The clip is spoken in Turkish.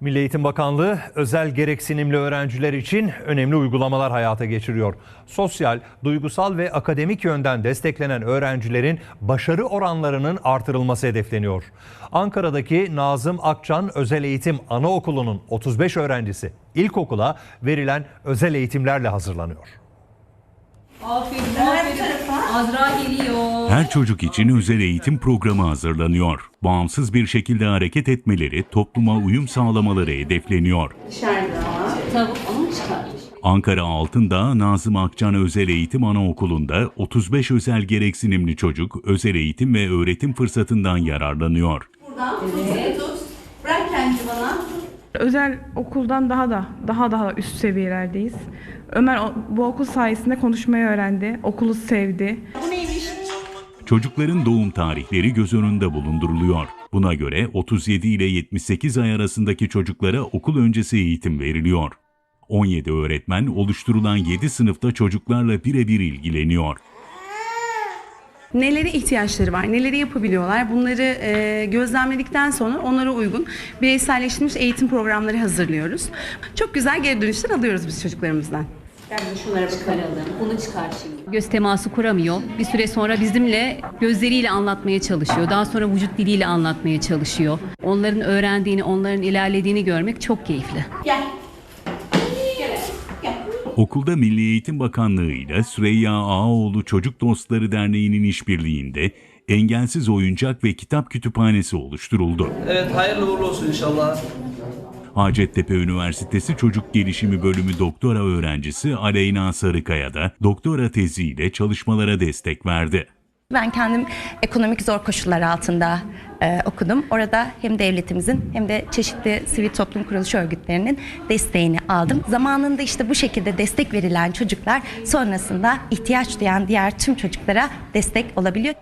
Milli Eğitim Bakanlığı özel gereksinimli öğrenciler için önemli uygulamalar hayata geçiriyor. Sosyal, duygusal ve akademik yönden desteklenen öğrencilerin başarı oranlarının artırılması hedefleniyor. Ankara'daki Nazım Akçan Özel Eğitim Anaokulu'nun 35 öğrencisi ilkokula verilen özel eğitimlerle hazırlanıyor. Aferin, aferin. Azra geliyor. Her çocuk için özel eğitim programı hazırlanıyor. Bağımsız bir şekilde hareket etmeleri, topluma uyum sağlamaları hedefleniyor. Tavuk onu çıkarmış? Ankara Altındağ Nazım Akçan Özel Eğitim Anaokulu'nda 35 özel gereksinimli çocuk özel eğitim ve öğretim fırsatından yararlanıyor. Buradan tut, tut. Bırak kendini bana. Özel okuldan daha da daha daha üst seviyelerdeyiz. Ömer bu okul sayesinde konuşmayı öğrendi, okulu sevdi. Bu neymiş? Çocukların doğum tarihleri göz önünde bulunduruluyor. Buna göre 37 ile 78 ay arasındaki çocuklara okul öncesi eğitim veriliyor. 17 öğretmen oluşturulan 7 sınıfta çocuklarla birebir ilgileniyor. Nelere ihtiyaçları var, neleri yapabiliyorlar bunları e, gözlemledikten sonra onlara uygun bireyselleştirilmiş eğitim programları hazırlıyoruz. Çok güzel geri dönüşler alıyoruz biz çocuklarımızdan. Şunlara çıkaralım. Bunu çıkar şimdi. Göz teması kuramıyor. Bir süre sonra bizimle gözleriyle anlatmaya çalışıyor. Daha sonra vücut diliyle anlatmaya çalışıyor. Onların öğrendiğini, onların ilerlediğini görmek çok keyifli. Gel. Okulda Milli Eğitim Bakanlığı ile Süreyya Ağaoğlu Çocuk Dostları Derneği'nin işbirliğinde engelsiz oyuncak ve kitap kütüphanesi oluşturuldu. Evet hayırlı uğurlu olsun inşallah. Hacettepe Üniversitesi Çocuk Gelişimi Bölümü doktora öğrencisi Aleyna Sarıkaya da doktora teziyle çalışmalara destek verdi. Ben kendim ekonomik zor koşullar altında e, okudum. Orada hem devletimizin hem de çeşitli sivil toplum kuruluş örgütlerinin desteğini aldım. Zamanında işte bu şekilde destek verilen çocuklar sonrasında ihtiyaç duyan diğer tüm çocuklara destek olabiliyor.